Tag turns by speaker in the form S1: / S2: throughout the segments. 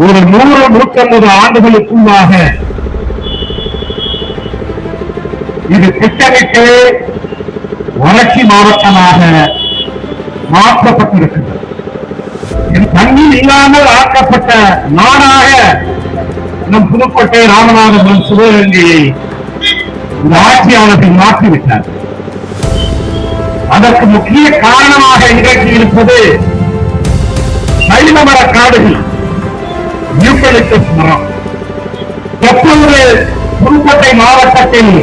S1: ஒரு நூறு நூற்றம்பது ஆண்டுகளுக்குள்ளாக இது திட்டமிட்டு வறட்சி மாவட்டமாக மாற்றப்பட்டிருக்கின்றது தண்ணீர் இல்லாமல் ஆக்கப்பட்ட நாடாக நம் புதுக்கோட்டை ராமநாதபுரம் சிவகங்கையை இந்த ஆட்சியாளர்கள் மாற்றிவிட்டார். அதற்கு முக்கிய காரணமாக நிகழ்ச்சி இருப்பது தைலமர காடுகள். நியூக்கலிப்டஸ் மரம் எப்பொழுது புதுக்கோட்டை மாவட்டத்தில்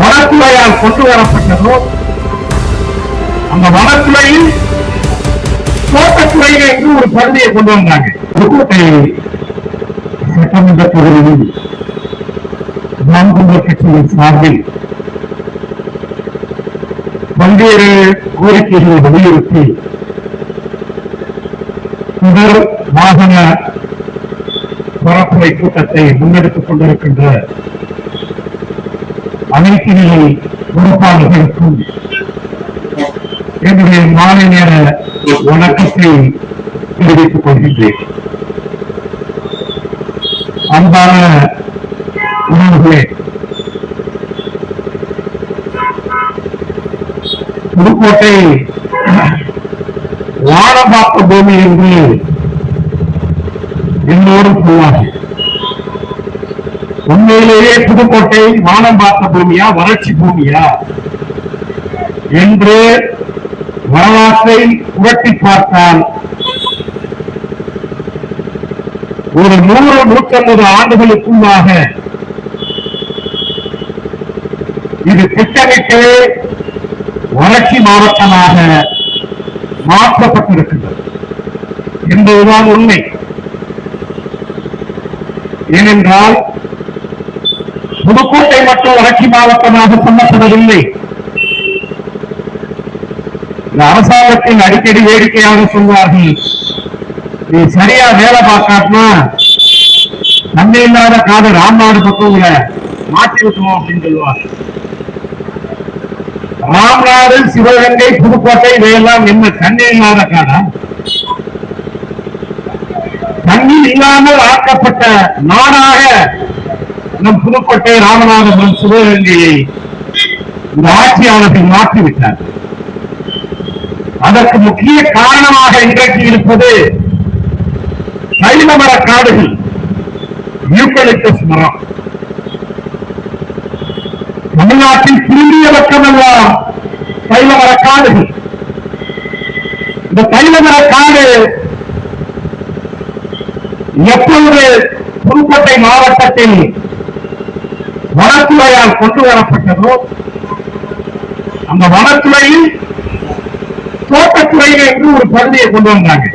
S1: வனத்துறையால் கொண்டு வரப்பட்டதோ அந்த வனத்துறையில் தோட்டத்துறையில் என்று ஒரு பகுதியை கொண்டு வந்தாங்க புதுக்கோட்டை சட்டமன்ற தொகுதியில் நாம் கட்சியின் சார்பில் பல்வேறு கோரிக்கைகளை வலியுறுத்தி முதல் வாகன பரப்புரை கூட்டத்தை முன்னெடுத்துக் கொண்டிருக்கின்ற அனைத்து நிலை பொறுப்பாளர்களுக்கும் என்னுடைய மாலை நேர வணக்கத்தை தெரிவித்துக் கொள்கின்றேன். அன்பான உறவுகளே புதுக்கோட்டை வானபாக்க பூமி என்று எல்லோரும் போவார்கள். உண்மையிலேயே புதுக்கோட்டை வானம் பார்த்த பூமியா வறட்சி பூமியா? என்று வரலாற்றை புரட்டி பார்த்தால் ஒரு நூறு நூற்றம்பது ஆண்டுகளுக்குள்ளாக இது திட்டமிட்டு வறட்சி மாவட்டமாக மாற்றப்பட்டிருக்கின்றது. என்பதுதான் உண்மை. ஏனென்றால் புதுக்கோட்டை மட்டும் வறட்சி மாவட்டமாக சொல்லப்படவில்லை. அரசாங்கத்தின் அடிக்கடி வேடிக்கையாக சொல்வார்கள் நீ சரியா வேலை பார்க்காட்டினா தண்ணி இல்லாத காடு ராம்நாடு பக்கங்களை மாற்றி விட்டுவோம் அப்படின்னு சொல்லுவாங்க ராம்நாடு சிவகங்கை புதுக்கோட்டை இதையெல்லாம் என்ன தண்ணி இல்லாத காடா தண்ணீர் இல்லாமல் ஆக்கப்பட்ட நாடாக நம் புதுக்கோட்டை ராமநாதபுரம் சிவகங்கையை இந்த ஆட்சியாளர்கள் மாற்றிவிட்டார் அதற்கு முக்கிய காரணமாக இன்றைக்கு இருப்பது தைலமர காடுகள் யூக்கலிப்டஸ் மரம். தமிழ்நாட்டில் திரும்பிய பக்கமெல்லாம் தைலமர காடுகள். இந்த தைலமர காடு எப்பொழுது புதுக்கோட்டை மாவட்டத்தில் வனத்துறையால் கொண்டு வரப்பட்டதோ அந்த வனத்துறையில் தோட்டத்துறை என்று ஒரு பகுதியை கொண்டு வந்தாங்க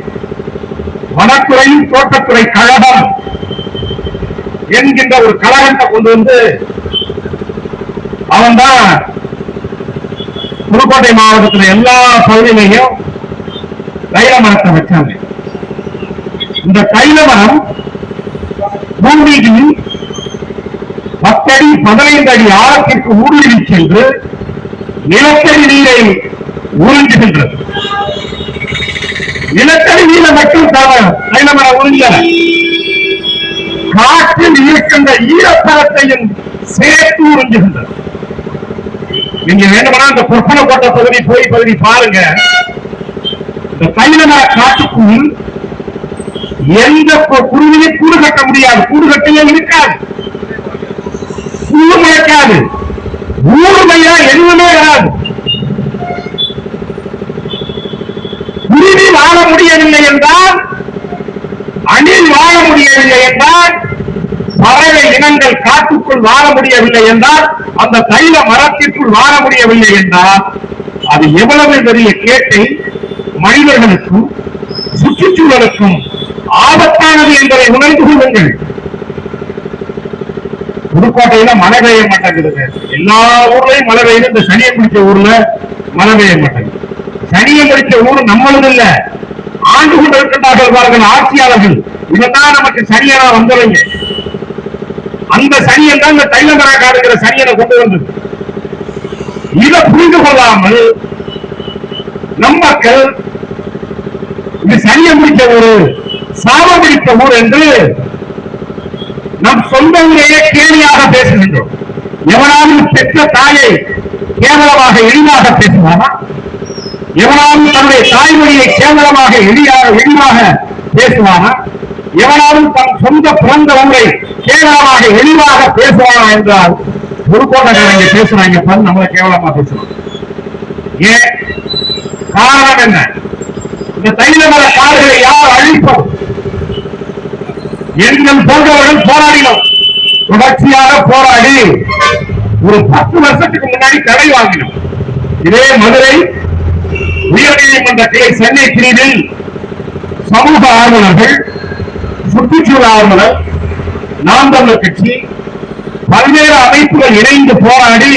S1: வனத்துறையில் தோட்டத்துறை கழகம் என்கின்ற ஒரு கழகத்தை கொண்டு வந்து அவன் தான் புதுக்கோட்டை மாவட்டத்தில் எல்லா பகுதியிலையும் தைல மரத்தை வச்சாங்க. இந்த தைலவனம் பூமியில் பத்தடி பதினைந்து அடி ஆழத்திற்கு ஊடுருவி சென்று நிலத்தடி நீரை உறிஞ்சுகின்றது நிலத்தடி நீரை மட்டும் தவிர தைல காற்றில் இருக்கின்ற ஈரப்பதத்தையும் சேர்த்து உறிஞ்சுகின்றது நீங்க வேண்டுமானா இந்த பொற்பன கோட்டை பகுதி போய் பகுதி பாருங்க. இந்த தைலமர காட்டுக்குள் எந்த கு- குருவியும் கூடு கட்ட முடியாது. கூடு கட்டவே இருக்காது. கூடு முளைக்காது. ஊர்மையா எதுவுமே வராது. குருவி வாழ முடியவில்லை என்றால் அணில் வாழ முடியவில்லை என்றால் பறவை இனங்கள் காட்டுக்குள் வாழ முடியவில்லை என்றால் அந்த தைல மரத்திற்குள் வாழ முடியவில்லை என்றால் அது எவ்வளவு பெரிய கேட்டை மனிதர்களுக்கும் சுற்றுச்சூழலுக்கும் ஆபத்தானது என்பதை உணர்ந்து கொள்ளுங்கள். புதுக்கோட்டையில மழை பெய்ய மாட்டேங்குதுங்க எல்லா ஊர்லயும் மழை பெய்யுது. இந்த சனியை பிடிச்ச ஊர்ல மழை பெய்ய மாட்டேங்குது. சனியை பிடிச்ச ஊர் நம்மளது இல்ல. ஆண்டு கொண்டிருக்கின்றார்கள் பாருங்கள் ஆட்சியாளர்கள். இவன்தான் நமக்கு சனியனா வந்தவங்க. அந்த சனியன் தான் இந்த தைலமரா காடுகிற சனியனை கொண்டு வந்தது. இதை புரிந்து கொள்ளாமல் நம் மக்கள் இது சனியை பிடிச்ச ஊரு சாபம் ஊர் என்று நம் சொந்த ஊரையே கேலியாக பேசுகின்றோம். எவனாவது பெற்ற தாயை கேவலமாக எளிதாக பேசுவானா? எவனாவது தன்னுடைய தாய்மொழியை கேவலமாக எளியாக எளிதாக பேசுவானா? எவனாவது தன் சொந்த பிறந்த ஊரை கேவலமாக எளிதாக பேசுவானா என்றால் புதுக்கோட்டைக்காரங்க பேசுறாங்க. பாரு நம்மளை கேவலமா பேசுவாங்க ஏன்? காரணம் என்ன? இந்த தைலமர காடுகளை யார் அழிப்போம் எங்கள் போன்றவர்கள் போராடினோம். தொடர்ச்சியாக போராடி ஒரு பத்து வருஷத்துக்கு முன்னாடி தடை வாங்கினோம். இதே மதுரை உயர்நீதிமன்ற கிளை சென்னை பிரிவில் சமூக ஆர்வலர்கள் சுற்றுச்சூழல் ஆர்வலர் நாம் தமிழர் கட்சி பல்வேறு அமைப்புகள் இணைந்து போராடி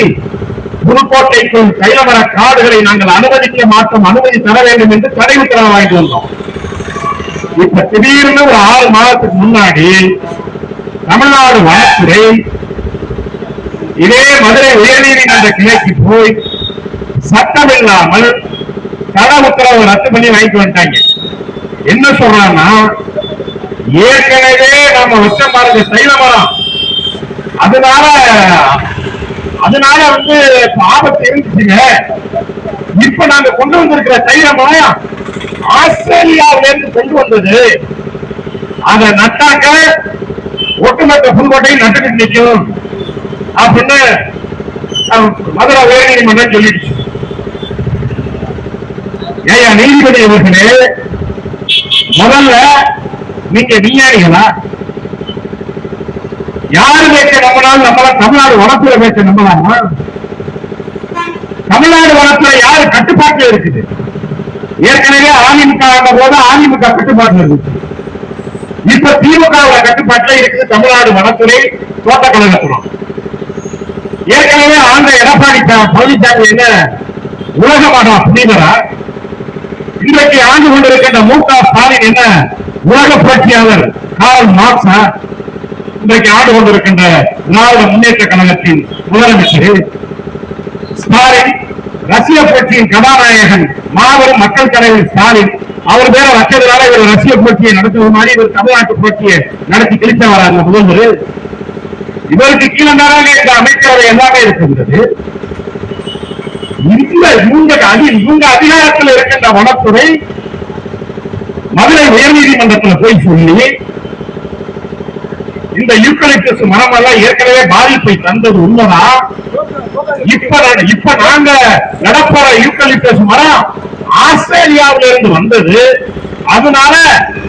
S1: புதுக்கோட்டைக்குள் கைலவர காடுகளை நாங்கள் அனுமதிக்க மாட்டோம் அனுமதி தர வேண்டும் என்று தடை உத்தரவு வாங்கிட்டு வந்தோம். இப்ப திடீர்னு ஒரு ஆறு மாதத்துக்கு முன்னாடி தமிழ்நாடு வனத்துறை இதே மதுரை உயர்நீதிமன்ற கிளைக்கு போய் சட்டம் இல்லாமல் தட உத்தரவு ரத்து பண்ணி வாங்கிட்டு வந்துட்டாங்க. என்ன சொல்றாங்கன்னா ஏற்கனவே நாம வச்ச பாருங்க தைல மரம். அதனால அதனால வந்து ஆபத்து இருந்துச்சுங்க. இப்ப நாங்க கொண்டு வந்திருக்கிற தைல மரம் ஆஸ்திரேலியாவிலிருந்து கொண்டு வந்தது. அதை நட்டாக்க ஒட்டுமொத்த புதுக்கோட்டையும் நட்டுக்கிட்டு நிற்கும். அப்படின்னு மதுரை மதுரை உயர்நீதிமன்றம் சொல்லிடுச்சு. ஏயா நீதிபதி அவர்களே முதல்ல நீங்க விஞ்ஞானிகளா? யாரு பேச்ச நம்பினாலும் நம்மள தமிழ்நாடு வனத்துல பேச்ச நம்பலாமா தமிழ்நாடு வனத்துறை யாரு கட்டுப்பாட்டுல இருக்குது? ஏற்கனவே அதிமுக ஆண்ட போது அதிமுக கட்டுப்பாடு இருந்துச்சு. இப்ப திமுக கட்டுப்பாட்டில் இருக்குது தமிழ்நாடு வனத்துறை தோட்டக்கழகத்துறை. ஏற்கனவே ஆண்ட எடப்பாடி பழனிசாமி என்ன உலக மகா புனிதரா? இன்றைக்கு ஆண்டு கொண்டிருக்கின்ற மு க ஸ்டாலின் என்ன உலக புரட்சியாளர் காரல் மார்க்ஸா? இன்றைக்கு ஆண்டு கொண்டிருக்கின்ற திராவிட முன்னேற்ற கழகத்தின் முதலமைச்சர் ஸ்டாலின் ரஷ்ய புரட்சியின் கதாநாயகன் மாபெரும் மக்கள் தலைவர் ஸ்டாலின் அவர் பேர வச்சதுனால இவர் ரஷ்ய புரட்சியை நடத்துவது மாதிரி இவர் தமிழ்நாட்டு புரட்சியை நடத்தி கிழிச்சவரா அந்த முதல்வர். இவருக்கு கீழே இந்த அமைச்சரவை எல்லாமே இருக்கின்றது. இந்த இவங்க அதி இவங்க அதிகாரத்தில் இருக்கின்ற வனத்துறை மதுரை உயர்நீதிமன்றத்தில் போய் சொல்லி இந்த யூக்கலிப்டஸ் மரம் எல்லாம் ஏற்கனவே பாதிப்பை தந்தது உண்மைதான். இப்ப இப்ப நாங்க நடப்புற யூக்கலிப்டஸ் மரம் ஆஸ்திரேலியாவில இருந்து வந்தது. அதனால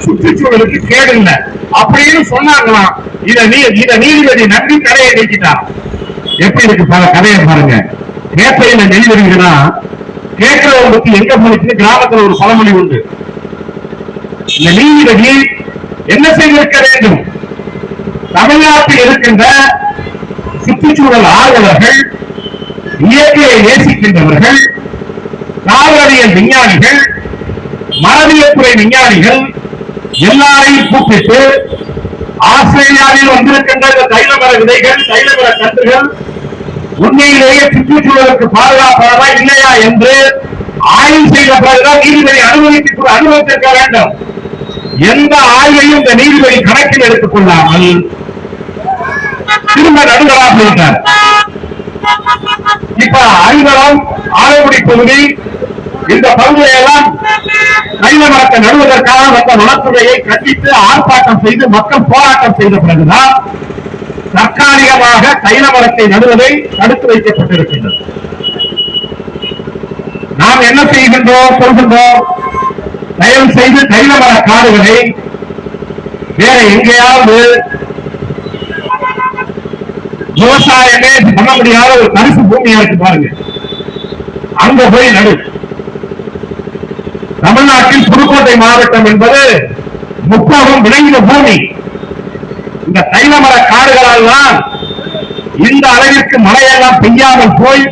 S1: சுற்றுச்சூழலுக்கு கேடு இல்லை. அப்படின்னு சொன்னாங்களாம் இத நீ இத நீதிபதி நம்பி கடையை நீக்கிட்டார் எப்படி இருக்கு? பல கதையை பாருங்க. கேட்பையில நெல் வருகிறா கேட்கிறவங்களுக்கு எங்க போனுச்சுன்னு கிராமத்துல ஒரு பழமொழி உண்டு. இந்த நீதிபதி என்ன செய்திருக்க வேண்டும்? தமிழ்நாட்டில் இருக்கின்ற சுற்றுச்சூழல் ஆர்வலர்கள் இயற்கையை நேசிக்கின்றவர்கள் தாவரவியல் விஞ்ஞானிகள் மரபியல் துறை விஞ்ஞானிகள் எல்லாரையும் கூப்பிட்டு ஆஸ்திரேலியாவில் வந்திருக்கின்ற இந்த தைலமர விதைகள் தைலமர கன்றுகள் உண்மையிலேயே சுற்றுச்சூழலுக்கு பாதுகாப்பானதா இல்லையா என்று ஆய்வு செய்த பிறகுதான் நீதிபதி அனுமதிக்கு அனுமதித்திருக்க வேண்டும். எந்த ஆய்வையும் இந்த நீதிபதி கணக்கில் எடுத்துக் கொள்ளாமல் திரும்ப நடுவராக இருந்தார் இப்ப அரிமளம் ஆலங்குடி பகுதி இந்த பகுதியெல்லாம் கைல மரத்தை நடுவதற்காக வந்த வனத்துறையை கண்டித்து ஆர்ப்பாட்டம் செய்து மக்கள் போராட்டம் செய்த பிறகுதான் தற்காலிகமாக தைல மரத்தை நடுவதை தடுத்து வைக்கப்பட்டிருக்கின்றது. நாம் என்ன செய்கின்றோம் சொல்கின்றோம்? தயவு செய்து தைல மர காடுகளை வேற எங்கேயாவது விவசாயமே பண்ண முடியாத ஒரு தரிசு பூமியா இருக்கு பாருங்க. அங்க போய் நடு. தமிழ்நாட்டில் புதுக்கோட்டை மாவட்டம் என்பது முப்பகம் விளைந்த பூமி. இந்த தைலமர காடுகளால் தான் இந்த அளவிற்கு மழையெல்லாம் பெய்யாமல் போய்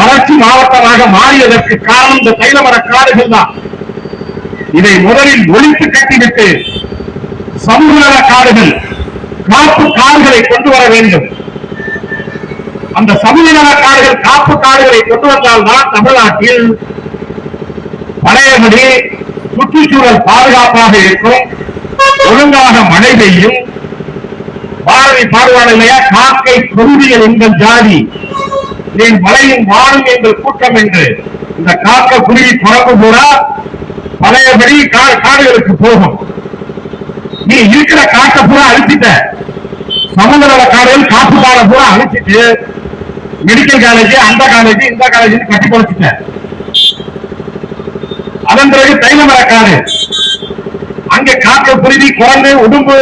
S1: வளர்ச்சி மாவட்டமாக மாறியதற்கு காரணம் இந்த தைலமர காடுகள் தான் இதை முதலில் ஒழித்து கட்டிவிட்டு சமூக காடுகள் காப்பு காடுகளை கொண்டு வர வேண்டும். அந்த சமூக காடுகள் காப்பு காடுகளை கொண்டு வந்தால்தான் தமிழ்நாட்டில் பழையபடி சுற்றுச்சூழல் பாதுகாப்பாக இருக்கும். ஒழுங்காக மழை பெய்யும். பாரதி பாடுவார் காக்கை கொருவியல் எங்கள் ஜாதி. நீ மலையும் வாழும் எங்கள் கூட்டம் என்று. இந்த காக்க குருவி குழம்பு பூரா பழையபடி கா- காடுகளுக்கு போகும். நீ இருக்கிற காட்டை பூரா அழிச்சிட்ட. சமுதிர காடுகள் காப்பு காடை பூரா அழிச்சிட்டு மெடிக்கல் காலேஜ் அந்த காலேஜ் இந்த காலேஜ் கட்டி குறைச்சிட்ட. அதன் பிறகு தைலமர காடு அங்க காக்க குருவி குரங்கு உடும்பு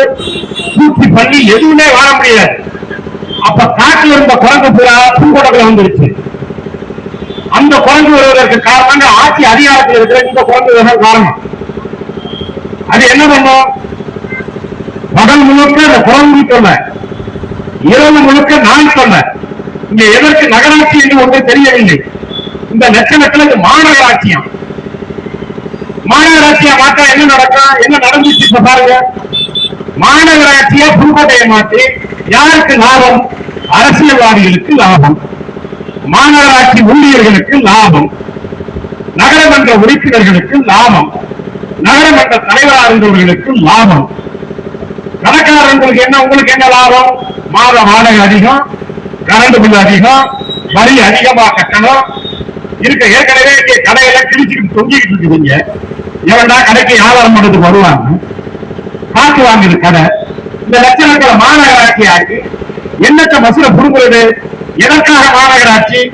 S1: பூச்சி பள்ளி எதுவுமே வாழ முடியாது. அப்ப காட்டில் இருந்த குரங்கு பூரா பூங்கொடக்குல வந்துருச்சு. அந்த குரங்கு வருவதற்கு காரணம் ஆட்சி அதிகாரத்தில் இருக்கிற இந்த குரங்கு காரணம். அது என்ன பண்ணும் பகல் முழுக்க அந்த குரங்கு சொல்ல இரவு முழுக்க நான் சொல்ல இங்க எதற்கு நகராட்சி என்று ஒன்று தெரியவில்லை. இந்த லட்ச லட்சம் மாநகராட்சியம். மாநகராட்சியை மாற்றா என்ன நடக்கும் என்ன நடந்துச்சு இப்ப பாருங்க. மாநகராட்சியா புதுக்கோட்டையை மாற்றி யாருக்கு லாபம்? அரசியல்வாதிகளுக்கு லாபம். மாநகராட்சி ஊழியர்களுக்கு லாபம். நகரமன்ற உறுப்பினர்களுக்கு லாபம். நகரமன்ற தலைவராக இருந்தவர்களுக்கு லாபம். கணக்காரங்களுக்கு என்ன உங்களுக்கு என்ன லாபம்? மாத வாடகை அதிகம் கரண்ட் பில் அதிகம் வரி அதிகமா கட்டணும். இருக்க ஏற்கனவே இங்கே கடையில கிழிச்சுக்கிட்டு தொங்கிக்கிட்டு இருக்குதுங்க. எவன்டா கடைக்கு வியாபாரம் பண்றதுக்கு வருவாங்க. காசு வாங்குது கடை. இந்த லட்சணத்துல மாநகராட்சி ஆக்கி என்னத்த மசுர புடுங்குறது? எதற்காக மாநகராட்சி?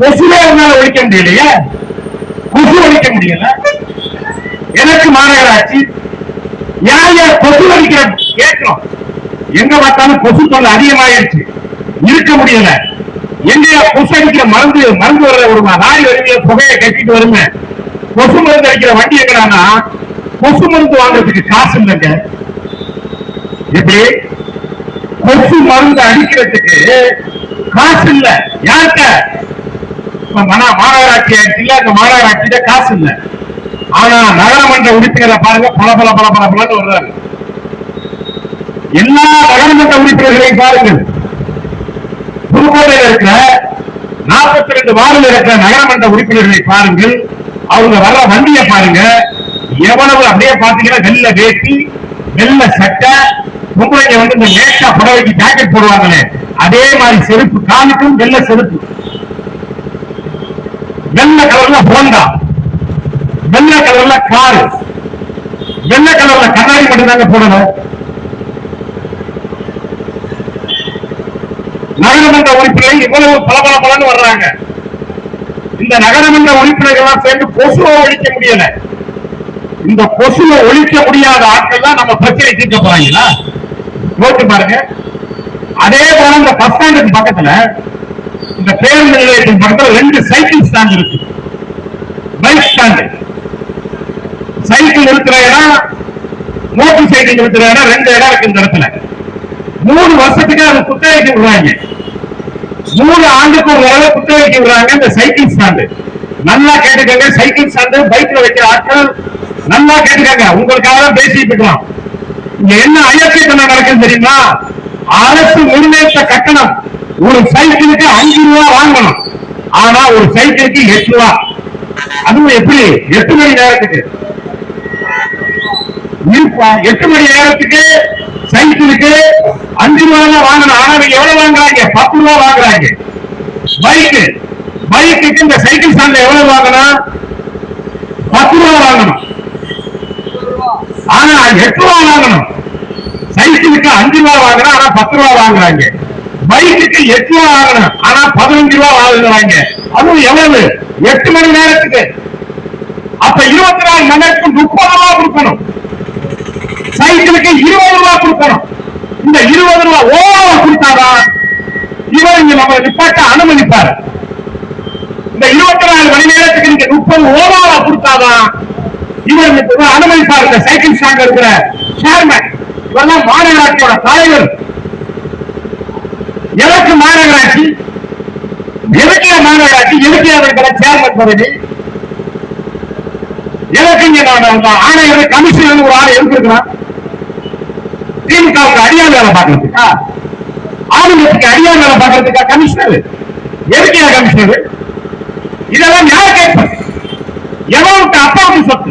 S1: கொசுவே உன்னால ஒழிக்க முடியலையே. கொசு ஒழிக்க முடியல. எனக்கு மாநகராட்சி? யார் யார் கொசு ஒழிக்கிற கேட்கிறோம். எங்க பார்த்தாலும் கொசு தொல்லை அதிகமாயிருச்சு. இருக்க முடியல. எங்க கொசு அடிக்கிற மருந்து மருந்து வர்ற ஒரு லாரி வருவிய புகையை கட்டிட்டு வருங்க கொசு மருந்து அடிக்கிற வண்டி எங்கடானா கொசு மருந்து வாங்குறதுக்கு காசு இல்லைங்க. எப்படி? கொசு மருந்து அடிக்கிறதுக்கு காசு இல்ல. யார்கிட்ட? இப்ப மன- மாநகராட்சி ஆயிடுச்சுல அந்த மாநகராட்சியில காசு இல்ல. ஆனா நகரமன்ற உறுப்பினரை பாருங்க பல பல பல பல பலன்னு வர்றாரு. எல்லா நகரமன்ற உறுப்பினர்களையும் பாருங்கள் புதுக்கோட்டையில் இருக்கிற நாற்பத்தி ரெண்டு வார்டில் இருக்கிற நகரமன்ற உறுப்பினர்களை பாருங்கள். அவங்க வர்ற வண்டிய பாருங்க. எவ்வளவு அப்படியே பாத்தீங்கன்னா வெள்ளை வேட்டி வெள்ளை சட்டை. பொம்பளைங்க வந்து இந்த லேட்டா புடவைக்கு ஜாக்கெட் போடுவாங்களே அதே மாதிரி செருப்பு காலுக்கும் வெள்ளை செருப்பு. வெள்ளை கலர்ல போண்டா வெள்ளை கலர்ல காரு. வெள்ளை கலர்ல கண்ணாடி மட்டும் தாங்க போடணும். நகரமன்ற உறுப்பினர்கள் இவ்வளவு பல பல பலன்னு வர்றாங்க. இந்த நகரமன்ற உறுப்பினர்கள்லாம் சேர்ந்து கொசுவை ஒழிக்க முடியல. இந்த கொசுவை ஒழிக்க முடியாத ஆட்கள் தான் நம்ம பிரச்சனை தீர்க்க போறாங்களா? யோசிச்சு பாருங்க. அதே போல இந்த பஸ் ஸ்டாண்டுக்கு பக்கத்துல. இந்த பேருந்து நிலையத்தின் பக்கத்துல ரெண்டு சைக்கிள் ஸ்டாண்ட் இருக்கு. பைக் ஸ்டாண்டு சைக்கிள் இருக்கிற இடம் மோட்டர் சைக்கிள் இருக்கிற இடம் ரெண்டு இடம் இருக்கு இந்த இடத்துல. மூணு வருஷத்துக்கு அதை குத்தகைக்கு விடுறாங்க. மூணு ஆண்டுக்கு ஒரு தடவை குத்தகைக்கு விடுறாங்க இந்த சைக்கிள் ஸ்டாண்டு. நல்லா கேட்டுக்கங்க சைக்கிள் ஸ்டாண்டு பைக்ல வைக்கிற ஆட்கள் நல்லா கேட்டுக்கங்க. உங்களுக்காக தான் பேசிட்டு என்ன இங்க என்ன அயற்சித்தனம் நடக்குது தெரியுமா? அரசு நிர்ணயித்த கட்டணம். ஒரு சைக்கிளுக்கு அஞ்சு ரூபா வாங்கணும். ஆனா ஒரு சைக்கிளுக்கு எட்டு ரூபா. அதுவும் எப்படி? எட்டு மணி நேரத்துக்கு. எட்டு மணி நேரத்துக்கு சைக்கிளுக்கு அஞ்சு ரூபா தான் வாங்கணும். ஆனா எவ்வளவு வாங்குறாங்க? பத்து ரூபா வாங்குறாங்க. பைக்கு. பைக்குக்கு இந்த சைக்கிள் ஸ்டாண்ட்ல எவ்வளவு வாங்கணும்? பத்து ரூபா வாங்கணும். ஆனா எட்டு ரூபா வாங்கணும். சைக்கிளுக்கு அஞ்சு ரூபா வாங்கணும். ஆனா பத்து ரூபா வாங்குறாங்க. பைக்குக்கு எட்டு ரூபா வாங்கணும். ஆனா பதினஞ்சு ரூபா வாங்குறாங்க. அதுவும் எவ்வளவு? எட்டு மணி நேரத்துக்கு. அப்ப இருபத்தி நாலு மணி நேரத்துக்கு முப்பது ரூபா கொடுக்கணும். சைக்கிளுக்கு இருபது ரூபாய் கொடுக்கணும். இந்த இருபது ரூபாய் ஓவரா கொடுத்தாதான் இவர் இங்க நம்ம நிப்பாட்ட அனுமதிப்பாரு. இந்த இருபத்தி நாலு மணி நேரத்துக்கு நீங்க முப்பது ஓவரா கொடுத்தாதான் இவர் அனுமதிப்பாரு. இந்த சைக்கிள் ஸ்டாண்ட் இருக்கிற சேர்மன் இவெல்லாம் மாநகராட்சியோட தலைவர். எதற்கு மாநகராட்சி? எதுக்கு மாநகராட்சி? எதுக்கு இருக்கிற சேர்மன் பதவி? எதற்கு இங்க நான் அந்த ஆணையர் கமிஷனர் ஒரு ஆள் எடுத்திருக்கிறான் திமுகவுக்கு அடியா வேலை பார்க்கறதுக்கா? ஆளுநருக்கு அடியா வேலை பார்க்கறதுக்கா கமிஷனர் எதுக்கு கமிஷனர் இதெல்லாம் யார் கேட்பது எவ்வளவுக்கு அப்பாவுக்கு சொத்து?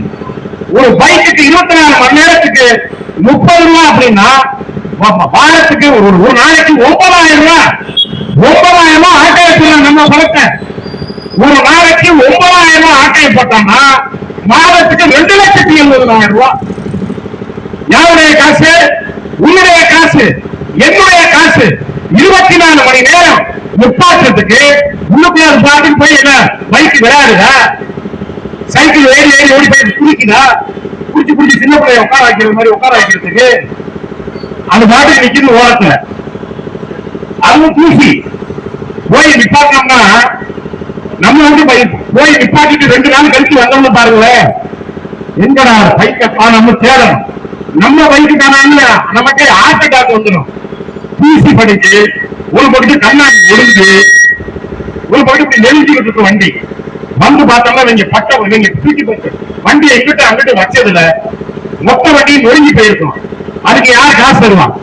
S1: ஒரு பைக்குக்கு இருபத்தி நாலு மணி நேரத்துக்கு முப்பது ரூபா அப்படின்னா வாரத்துக்கு ஒரு ஒரு நாளைக்கு ஒன்பதாயிரம் ரூபாய். ஒன்பதாயிரம் ரூபாய் ஆட்டாயத்துல நம்ம பணத்தை. ஒரு நாளைக்கு ஒன்பதாயிரம் ரூபாய் ஆட்டையை போட்டோம்னா மாதத்துக்கு ரெண்டு லட்சத்தி எழுபதாயிரம் ரூபாய். யாருடைய காசு? உன்னுடைய காசு என்னுடைய காசு. இருபத்தி நாலு மணி நேரம் முப்பாற்றத்துக்கு உள்ளுக்குள்ள பாட்டுக்கு போய் என்ன பைக் விளையாடுதா? சைக்கிள் ஏறி ஏறி ஓடி போய் குடிக்குதா குடிச்சு குடிச்சு சின்ன பிள்ளைய உட்கார வைக்கிற மாதிரி உட்கார வைக்கிறதுக்கு அது பாட்டுக்கு நிக்கிறது ஓரத்துல. அதுவும் தூசி. போய் நிப்பாட்டினோம்னா நம்ம வந்து போய் நிப்பாட்டிட்டு ரெண்டு நாள் கழிச்சு வந்தோம்னு பாருங்களேன். எங்கடா பைக்க நம்ம தேடணும். நம்ம பைக்கு காணாம நமக்கு ஆட்ட வந்துடும் பிசி படிச்சு ஒரு பக்கத்து கண்ணாடி ஒழுங்கு ஒரு பக்கத்து இப்படி நெருங்கிட்டு இருக்கு வண்டி. வந்து பார்த்தோம்னா இவங்க பட்ட இவங்க தூக்கி போட்டு வண்டி எங்கிட்ட அங்கிட்டு வச்சதுல மொத்த வண்டி நொறுங்கி போயிருக்கும். அதுக்கு யார் காசு தருவான்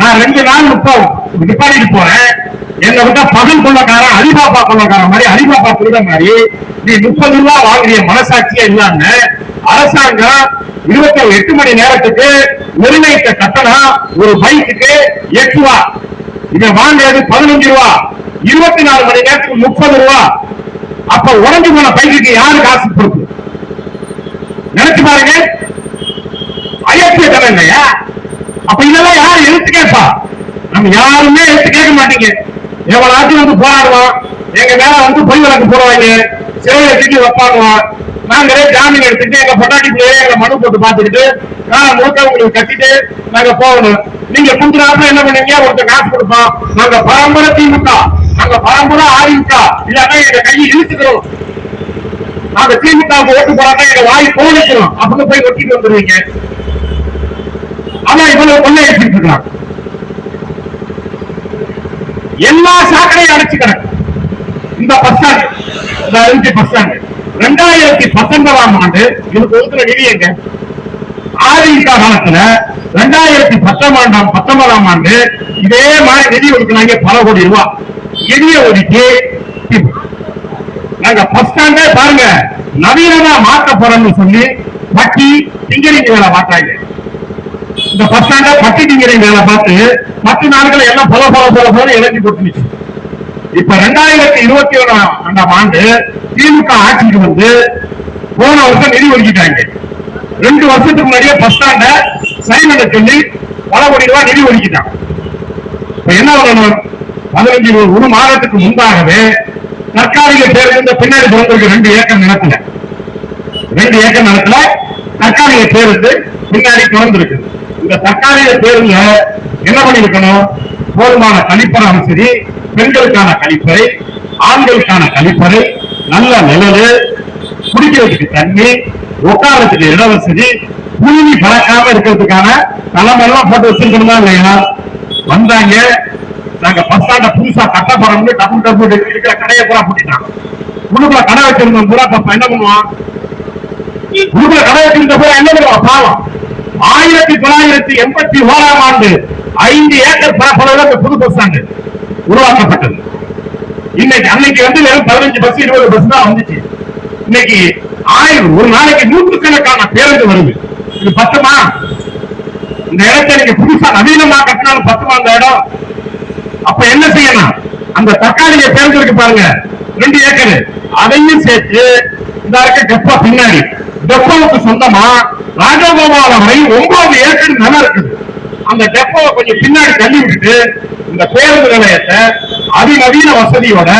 S1: நான் ரெண்டு நாள் முப்பது நிப்பாடிட்டு போறேன். என்ன விட்டா பகல் கொள்ளக்காரன் அலிபாபா கொள்ளக்காரன் மாதிரி அலிபாபா திருட மாதிரி நீ முப்பது ரூபாய் வாங்குறிய மனசாட்சியா இல்லாம அரசாங்கம் இருபத்தி எட்டு மணி நேரத்துக்கு நிர்ணயித்த கட்டணம் ஒரு பைக்குக்கு எட்டு ரூபா. இங்க வாங்குறது பதினஞ்சு ரூபா. இருபத்தி நாலு மணி நேரத்துக்கு முப்பது ரூபா. அப்ப உடஞ்சு போன பைக்குக்கு யாரு காசு பொறுப்பு நினைச்சு பாருங்க. அயோக்கியத்தனம் இல்லையா? அப்ப இதெல்லாம் யாரும் எடுத்து கேட்பா? நம்ம யாருமே எடுத்து கேட்க மாட்டீங்க. எவ்வளவு வந்து போராடுவோம் எங்க மேல வந்து பொய் வழக்கு போடுவாங்க. சிறையில தூக்கி வைப்பாங்க. நாங்களே ஜாமீன் எடுத்துட்டு எங்க பொட்டாட்டி பிள்ளைய எங்களை மனு போட்டு பார்த்துக்கிட்டு நான் முழுக்க உங்களுக்கு கட்டிட்டு நாங்க போகணும். நீங்க குடுக்குறாப்புல என்ன பண்ணீங்க ஒருத்தர் காசு கொடுப்போம் நாங்க பரம்பரை திமுக. நாங்க பரம்பரை அதிமுக இல்லன்னா எங்க கையை இழுத்துக்கிறோம். நாங்க திமுக ஓட்டு போறாங்க எங்க வாய் கோணிக்கிறோம். அப்படின்னு போய் ஒட்டிட்டு வந்துருவீங்க ஆனா இவ்வளவு கொள்ளை அடிச்சிட்டு இருக்கான் எல்லா சாக்கடையும் அடைச்சு கிடக்கு. இந்த பஸ் ஸ்டாண்ட். இந்த அஞ்சு பஸ் ஸ்டாண்ட். ரெண்டாயிரத்தி பத்தொன்பதாம் ஆண்டு இதுக்கு ஒதுக்குற நிதி எங்க? ஆதிமுக காலத்துல ரெண்டாயிரத்தி பத்தொன்பதாம் பத்தொன்பதாம் ஆண்டு இதே மாதிரி நிதி ஒதுக்குனாங்க பல கோடி ரூபாய் நிதியை ஒதுக்கி நாங்க பஸ் ஸ்டாண்டே பாருங்க நவீனமா மாற்ற போறோம்னு சொல்லி பட்டி திங்கரிங்க வேலை பார்த்தாங்க. இந்த பஸ் ஸ்டாண்ட பட்டி திங்கரிங்க வேலை பார்த்து மற்ற நாட்கள் எல்லாம் பல பல பல போல இழந்து கொடுத்துச்சு இப்ப ரெண்டாயிரத்தி இருபத்தி ஒன்றாம் ஆண்டு திமுக ஆட்சிக்கு வந்து போன வருஷம் நிதி ஒதுக்கிட்டாங்க. ரெண்டு வருஷத்துக்கு முன்னாடியே பஸ் ஸ்டாண்ட சரி பண்ண சொல்லி பல கோடி ரூபாய் நிதி ஒதுக்கிட்டாங்க. இப்ப என்ன பண்ணணும்? பதினஞ்சு ஒரு மாதத்துக்கு முன்பாகவே தற்காலிக பேருந்து பின்னாடி திறந்திருக்கு ரெண்டு ஏக்கர் நிலத்துல. ரெண்டு ஏக்கர் நிலத்துல தற்காலிக பேருந்து பின்னாடி திறந்திருக்கு. இந்த தற்காலிக பேருந்துல என்ன பண்ணிருக்கணும் போதுமான கழிப்பறை சரி பெண்களுக்கான கழிப்பறை ஆண்களுக்கான கழிப்பறை நல்ல நிழலு குடிக்கிறதுக்கு தண்ணி உட்காரத்துக்கு இட வசதி பூமி பறக்காம இருக்கிறதுக்கான தலைமையெல்லாம் போட்டு வச்சிருக்கணுமா இல்லையா? வந்தாங்க நாங்க பஸ் ஸ்டாண்ட புதுசா கட்ட போறோம்னு டப்பு டப்பு இருக்கிற கடையை பூரா பூட்டிட்டாங்க. உள்ளுக்குள்ள கடை வச்சிருந்தோம் பூரா பாப்பா என்ன பண்ணுவான் உள்ளுக்குள்ள கடை வச்சிருந்த பூரா என்ன பண்ணுவான் பாவம் ஆயிரத்தி தொள்ளாயிரத்தி எண்பத்தி ஓராம் ஆண்டு ஐந்து ஏக்கர் பரப்பளவில் புது பஸ் ஸ்டாண்டு உருவாக்கப்பட்டது. இன்னைக்கு அன்னைக்கு வந்து வெறும் பதினஞ்சு பஸ் இருபது பஸ் தான் வந்துச்சு. இன்னைக்கு ஆயிரம் ஒரு நாளைக்கு நூற்றுக்கணக்கான பேருந்து வருது. இது பத்துமா? இந்த இடத்தை நீங்க புதுசா நவீனமா கட்டினாலும் பத்துமா அந்த இடம்? அப்ப என்ன செய்யணும் அந்த தக்காளிய பேருந்து இருக்கு பாருங்க. ரெண்டு ஏக்கர். அதையும் சேர்த்து இந்த இருக்க டெப்பா பின்னாடி. டெப்போவுக்கு சொந்தமா ராஜகோபால வரை ஒன்பது ஏக்கர் நிலம் இருக்குது. அந்த டெப்போவை கொஞ்சம் பின்னாடி தள்ளி விட்டுட்டு இந்த பேருந்து நிலையத்தை அதிநவீன வசதியோட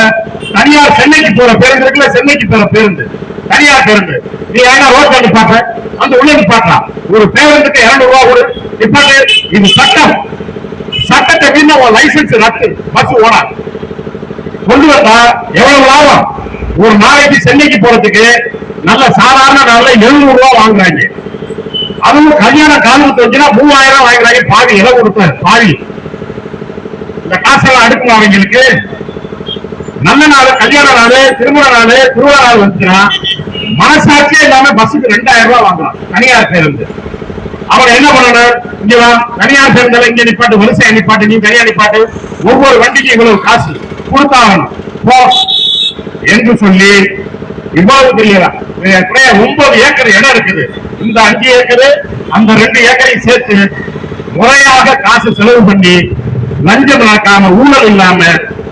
S1: தனியார் சென்னைக்கு போற பேருந்து இருக்குல்ல சென்னைக்கு போற பேருந்து. தனியார் பேருந்து. நீ ஏன்னா பண்ணி நிப்பாட்ட அந்த உள்ள நிப்பாட்டலாம் ஒரு பேருந்துக்கு இருநூறு ரூபா ஒரு நிப்பாட்டு இது சட்டம். சட்டத்தை மீறின உன் லைசன்ஸ் ரத்து. பஸ் ஓடாது. கொண்டு வந்தா எவ்வளவு லாபம்? ஒரு நாளைக்கு சென்னைக்கு போறதுக்கு நல்ல சாதாரண நாள்ல எழுநூறு ரூபா வாங்குறாங்க. அதுவும் கல்யாண காலம் தெரிஞ்சுன்னா மூவாயிரம் வாங்குறாங்க. பாவி இலை கொடுப்பேன் பாவி இந்த காசெல்லாம் அடுக்கும் அவங்களுக்கு. நல்ல நாள் கல்யாண நாள் திருமண நாள் திருவிழா நாள் வந்துச்சுன்னா மனசாட்சியே இல்லாம பஸ்ஸுக்கு ரெண்டாயிரம் ரூபாய் வாங்கலாம் தனியார் பேருந்து. அவன் என்ன பண்ணணும்? இங்க தனியார் பேருந்துல இங்க நிப்பாட்டு வரிசையா நிப்பாட்டு நீ தனியா நிப்பாட்டு. ஒவ்வொரு வண்டிக்கு இவ்வளவு காசு கொடுத்தாகணும். போ என்று சொல்லி இவ்வளவு பெரிய ஒன்பது ஏக்கர் இடம் இருக்குது. இந்த அஞ்சு ஏக்கரு அந்த ரெண்டு ஏக்கரையும் சேர்த்து முறையாக காசு செலவு பண்ணி லஞ்சம் நடக்காம ஊழல் இல்லாம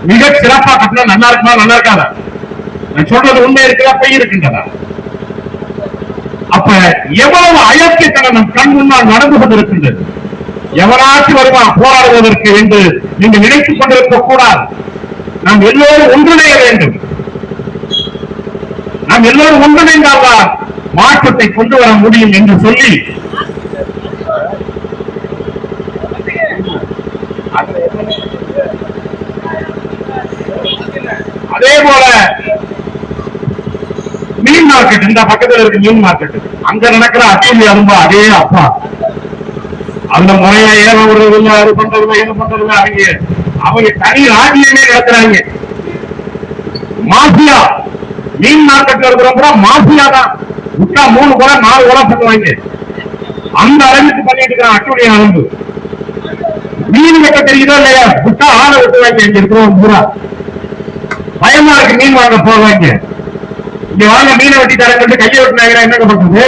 S1: மிக சிறப்பா கட்டினா நல்லா இருக்குமா நல்லா இருக்காதா? நான் சொல்றது உண்மை இருக்குதா பொய் இருக்கின்றதா? அப்ப எவ்வளவு அயோக்கியத்தனம் நம் கண் முன்னால் நடந்து கொண்டிருக்கின்றது? எவராச்சும் வருவான் போராடுவதற்கு என்று நீங்கள் நினைத்துக் கொண்டிருக்க கூடாது. நாம் எல்லோரும் ஒன்றிணைய வேண்டும். நாம் எல்லோரும் ஒன்றிணைந்தால்தான் மாற்றத்தை கொண்டு வர முடியும் என்று சொல்லி அதே போல மீன் மார்க்கெட் இந்த பக்கத்துல இருக்கு மீன் மார்க்கெட் அங்க நடக்கிற அட்டூழி அரும்பா அதே அப்பா. அந்த முறையா ஏற விடுறது இல்ல அது பண்றது இல்ல, இது பண்றது அவங்க. அவங்க தனி ராஜ்யமே நடத்துறாங்க. மாஃபியா. மீன் மார்க்கெட்ல இருக்கிறவங்க மாஃபியா தான். விட்டா மூணு கூட நாலு கூட பண்ணுவாங்க. அந்த அளவுக்கு பண்ணிட்டு இருக்கிற அட்டுடைய அரும்பு. மீன் வெட்ட தெரியுதோ இல்லையா? விட்டா ஆளை விட்டுவாங்க. இங்க இருக்கிறவங்க பூரா. பயமா இருக்கு மீன் வாங்க போவாங்க இங்க வாங்க மீனை வெட்டி தரங்கிட்டு கையை வெட்டினாங்க என்னங்க பண்றது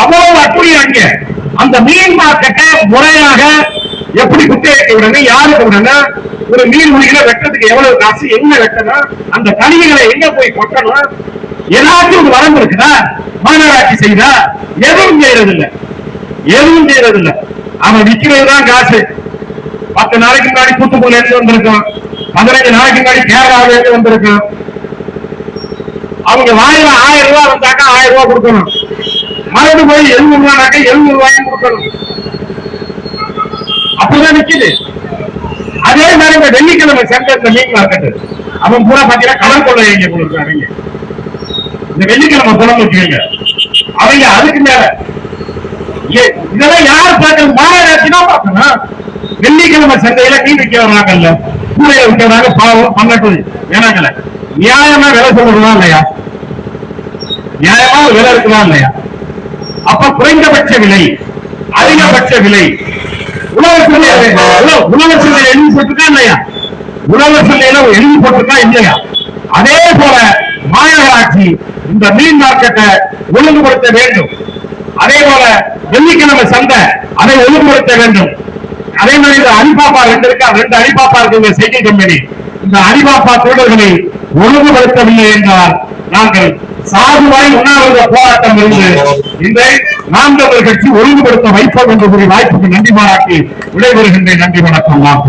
S1: அவ்வளவு அட்டுழியாங்க அந்த மீன் மார்க்கெட்டை முறையாக எப்படி குத்தகைக்கு விடணும் யாருக்கு விடணும்? ஒரு மீன் முடிகளை வெட்டத்துக்கு எவ்வளவு காசு என்ன வெட்டணும்? அந்த கழிவுகளை எங்க போய் கொட்டணும்? ஏதாச்சும் ஒரு வரம்பு இருக்குதா? மாநகராட்சி செய்தா? எதுவும் செய்யறது இல்ல எதுவும் செய்யறது இல்ல அவன் விற்கிறது தான் காசு. பத்து நாளைக்கு முன்னாடி தூத்துக்குடியில எடுத்து வந்திருக்கான் பதினஞ்சு நாளைக்கு முன்னாடி கேரளாவில் எடுத்து வந்திருக்கான் அவங்க வாயில ஆயிரம் ரூபாய் வந்தாக்கா ஆயிரம் ரூபாய் கொடுக்கணும். மறுபடியும் போய் எழுநூறு ரூபாய்னாக்கா எழுநூறு ரூபாயும் கொடுக்கணும். அப்படிதான் நிக்குது. அதே மாதிரி இந்த வெள்ளிக்கிழமை சந்தை இந்த மீன் மார்க்கெட் அவன் பூரா பாத்தீங்கன்னா கடல் கொள்ளை இங்க கொடுக்குறாங்க இந்த வெள்ளிக்கிழமை குளம் வச்சுக்கோங்க. அவங்க அதுக்கு மேல. இதெல்லாம் யார் பார்க்கறது? மாநகராட்சி தான் பார்க்கணும். வெள்ளிக்கிழமை சந்தையில மீன் விற்க வர்றாங்கல்ல கூடையில விற்கிறாங்க பாவம் பண்ணட்டும் வேணாங்கல்ல நியாயமா விலை சொல்றதா இல்லையா? நியாயமா விலை இருக்குதா இல்லையா? அப்ப குறைந்தபட்ச விலை அதிகபட்ச விலை உழவர் சந்தையில உழ- உழவர் சந்தையில எழுதி போட்டிருக்கா இல்லையா? உழவர் சந்தையில எழுதி போட்டிருக்கா இல்லையா? அதே போல மாநகராட்சி இந்த மீன் மார்க்கெட்டை ஒழுங்குபடுத்த வேண்டும். அதே போல வெள்ளிக்கிழமை சந்தை அதை ஒழுங்குபடுத்த வேண்டும். அதே மாதிரி இந்த அலிபாபா ரெண்டு இருக்கா? ரெண்டு அலிபாபா இருக்கு இந்த செய்தி கம்பெனி இந்த அலிபாபா தோழர்களை ஒழுங்குபடுத்தவில்லை என்றால் நாங்கள் சாதுவாய் உண்ணாவிரத போராட்டம் இருந்து இந்த நாம் தமிழர் கட்சி ஒழுங்குபடுத்த வைப்போம் என்று கூறி வாய்ப்புக்கு நன்றி பாராட்டி விடைபெறுகின்றேன். நன்றி வணக்கம். நாம்